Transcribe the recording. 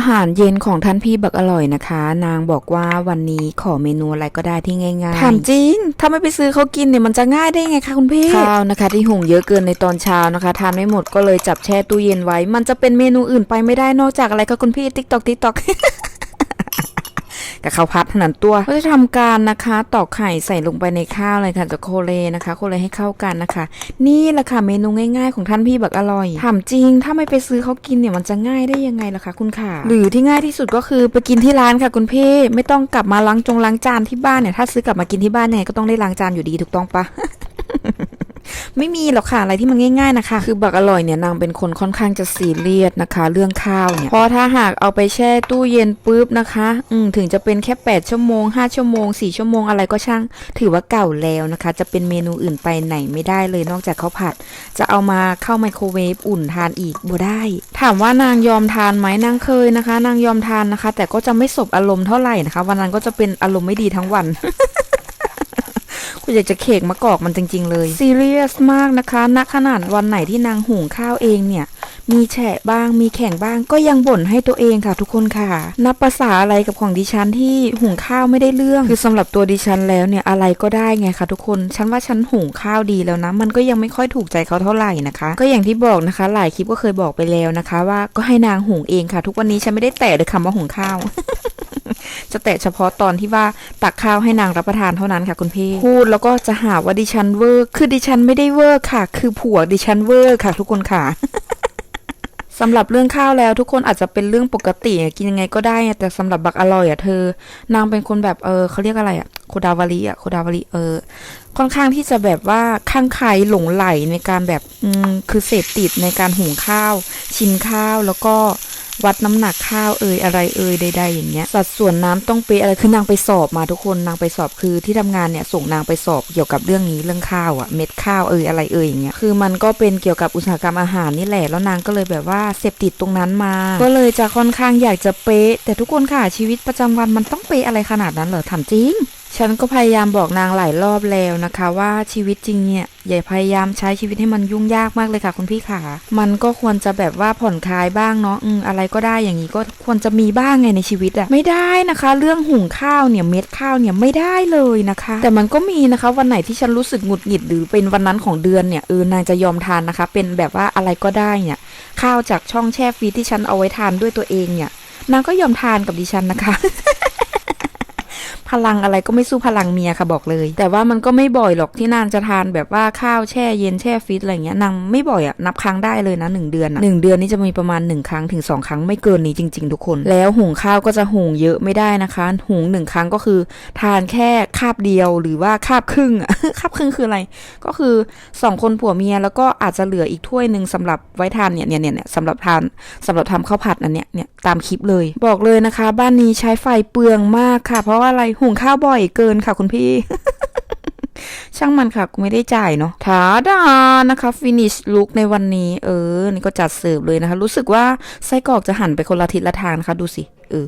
อาหารเย็นของท่านพี่บักอร่อยนะคะ นางบอกว่าวันนี้ขอเมนูอะไรก็ได้ที่ง่ายๆถามจริง ถ้าไม่ไปซื้อเขากินเนี่ยมันจะง่ายได้ไงคะคุณพี่ข้าวนะคะ ที่หุงเยอะเกินในตอนเช้านะคะทานไม่หมดก็เลยจับแช่ตู้เย็นไว้ มันจะเป็นเมนูอื่นไปไม่ได้นอกจากอะไรคะคุณพี่ติ๊กตอกติ๊กตอก กับข้าวพัดเท่านั้นตัวก็จะทำการนะคะตอกไข่ใส่ลงไปในข้าวเลยค่ะจะโคเลนะคะ โคเลให้เข้ากันนะคะ นี่แหละค่ะเมนูง่ายๆ ของท่านพี่แบักอร่อยถามจริง ถ้าไม่ไปซื้อเขากินเนี่ยมันจะง่ายได้ยังไงล่ะคะคุณค่ะ หรือที่ง่ายที่สุดก็คือไปกินที่ร้านค่ะคุณพี่ไม่ต้องกลับมาล้างจงล้างจานที่บ้านเนี่ยถ้าซื้อกลับมากินที่บ้านเนี่ยก็ต้องได้ล้างจานอยู่ดีถูกต้องปะ ไม่มีหรอกค่ะอะไรที่มันง่ายๆนะคะ คือบักอร่อยเนี่ยนางเป็นคนค่อนข้างจะซีเรียสนะคะ เรื่องข้าวเนี่ยเพราะถ้าหากเอาไปแช่ตู้เย็นปุ๊บนะคะ อืมถึงจะเป็นแค่ 8 ชั่วโมง 5 ชั่วโมง 4 ชั่วโมงอะไรก็ช่าง ถือว่าเก่าแล้วนะคะ จะเป็นเมนูอื่นไปไหนไม่ได้เลยนอกจากข้าวผัด จะเอามาเข้าไมโครเวฟอุ่นทานอีกบ่ได้ ถามว่านางยอมทานไหมนางเคยนะคะ นางยอมทานนะคะ แต่ก็จะไม่สบอารมณ์เท่าไหร่นะคะ วันนั้นก็จะเป็นอารมณ์ไม่ดีทั้งวัน อยากจะเขกมะกอกมันจริง ๆ เลยซีเรียสมากนะคะณขนาดวันไหนที่นางหุงข้าวเองเนี่ย มีแฉะบ้างมีแข็งบ้างก็ยังบ่นให้ตัวเองค่ะทุกคนค่ะ นับภาษาอะไรกับของดิฉันที่หุงข้าวไม่ได้เรื่อง คือสำหรับตัวดิฉันแล้วเนี่ยอะไรก็ได้ไงคะทุกคนฉันว่าฉันหุงข้าวดีแล้วนะ มันก็ยังไม่ค่อยถูกใจเขาเท่าไหร่นะคะ ก็อย่างที่บอกนะคะ หลายคลิปก็เคยบอกไปแล้วนะคะ ว่าก็ให้นางหุงเองค่ะ ทุกวันนี้ฉันไม่ได้แตะเลยคำว่าหุงข้าว จะแตะเฉพาะตอนที่ว่าตักข้าวให้นางรับประทานเท่านั้นค่ะคุณพี่ พูดแล้วก็จะหาว่าดิฉันเวอร์ คือดิฉันไม่ได้เวอร์ค่ะ คือผัวดิฉันเวอร์ค่ะ ทุกคนค่ะสำหรับเรื่องข้าวแล้วทุกคนอาจจะเป็นเรื่องปกติกินยังไงก็ได้ แต่สำหรับบักอร่อยอะเธอ นางเป็นคนแบบเออเขาเรียกอะไรอะโคดาวารีอะโคดาวารีเออ ค่อนข้างที่จะแบบว่าข้างใครหลงไหลในการแบบอืมคือเสพติดในการหุงข้าว ชิมข้าวแล้วก็ วัดน้ำหนักข้าวเอ่ยอะไรเอ่ยใดๆอย่างเงี้ยสัดส่วนน้ำต้องเป๊ะอะไรคือนางไปสอบมาทุกคนนางไปสอบคือที่ทำงานเนี่ยส่งนางไปสอบเกี่ยวกับเรื่องนี้เรื่องข้าวอะเม็ดข้าวเอ่ยอะไรเอ่ยอย่างเงี้ยคือมันก็เป็นเกี่ยวกับอุตสาหกรรมอาหารนี่แหละแล้วนางก็เลยแบบว่าเสพติดตรงนั้นมา ก็เลยจะค่อนข้างอยากจะเป๊ะแต่ทุกคนค่ะชีวิตประจำวันมันต้องเป๊ะอะไรขนาดนั้นเหรอถามจริง ฉันก็พยายามบอกนางหลายรอบแล้วนะคะ ว่าชีวิตจริงเนี่ยอย่าพยายามใช้ชีวิตให้มันยุ่งยากมากเลยค่ะคุณพี่ขา มันก็ควรจะแบบว่าผ่อนคลายบ้างเนาะอืมอะไรก็ได้อย่างนี้ก็ควรจะมีบ้างไงในชีวิตอะไม่ได้นะคะ เรื่องหุงข้าวเนี่ยเม็ดข้าวเนี่ยไม่ได้เลยนะคะ แต่มันก็มีนะคะ วันไหนที่ฉันรู้สึกหงุดหงิดหรือเป็นวันนั้นของเดือนเนี่ยเออนางจะยอมทานนะคะ เป็นแบบว่าอะไรก็ได้เนี่ยข้าวจากช่องแช่ฟรีที่ฉันเอาไว้ทานด้วยตัวเองเนี่ยนางก็ยอมทานกับดิฉันนะคะ พลังอะไรก็ไม่สู้พลังเมียค่ะบอกเลย แต่ว่ามันก็ไม่บ่อยหรอกที่นางจะทานแบบว่าข้าวแช่เย็นแช่ฟรีซอะไรเงี้ยนางไม่บ่อยอะนับครั้งได้เลยนะหนึ่งเดือนอะหนึ่งเดือนนี่จะมีประมาณหนึ่งครั้งถึงสองครั้งไม่เกินนี้จริง ๆ ทุกคน แล้วหุงข้าวก็จะหุงเยอะไม่ได้นะคะ หุงหนึ่งครั้งก็คือ ทานแค่คาบเดียวหรือว่าคาบครึ่งอะคาบครึ่งคืออะไร ก็คือสองคนผัวเมียแล้วก็อาจจะเหลืออีกถ้วยหนึ่งสำหรับไว้ทานเนี่ยเนี่ยเนี่ยสำหรับทานสำหรับทำข้าวผัดอันเนี้ยเนี่ยตามคลิปเลย บอกเลยนะคะ บ้านนี้ใช้ไฟเปลืองมากค่ะ เพราะว่าอะไรหุงข้าวบ่อยเกินค่ะคุณพี่ ช่างมันค่ะกูไม่ได้จ่ายเนาะถาดานะคะฟินิชลุกในวันนี้ เออ นี่ก็จัดเสิร์ฟเลยนะคะ รู้สึกว่าไส้กรอกจะหันไปคนละทิศละทางนะคะ ดูสิ เออ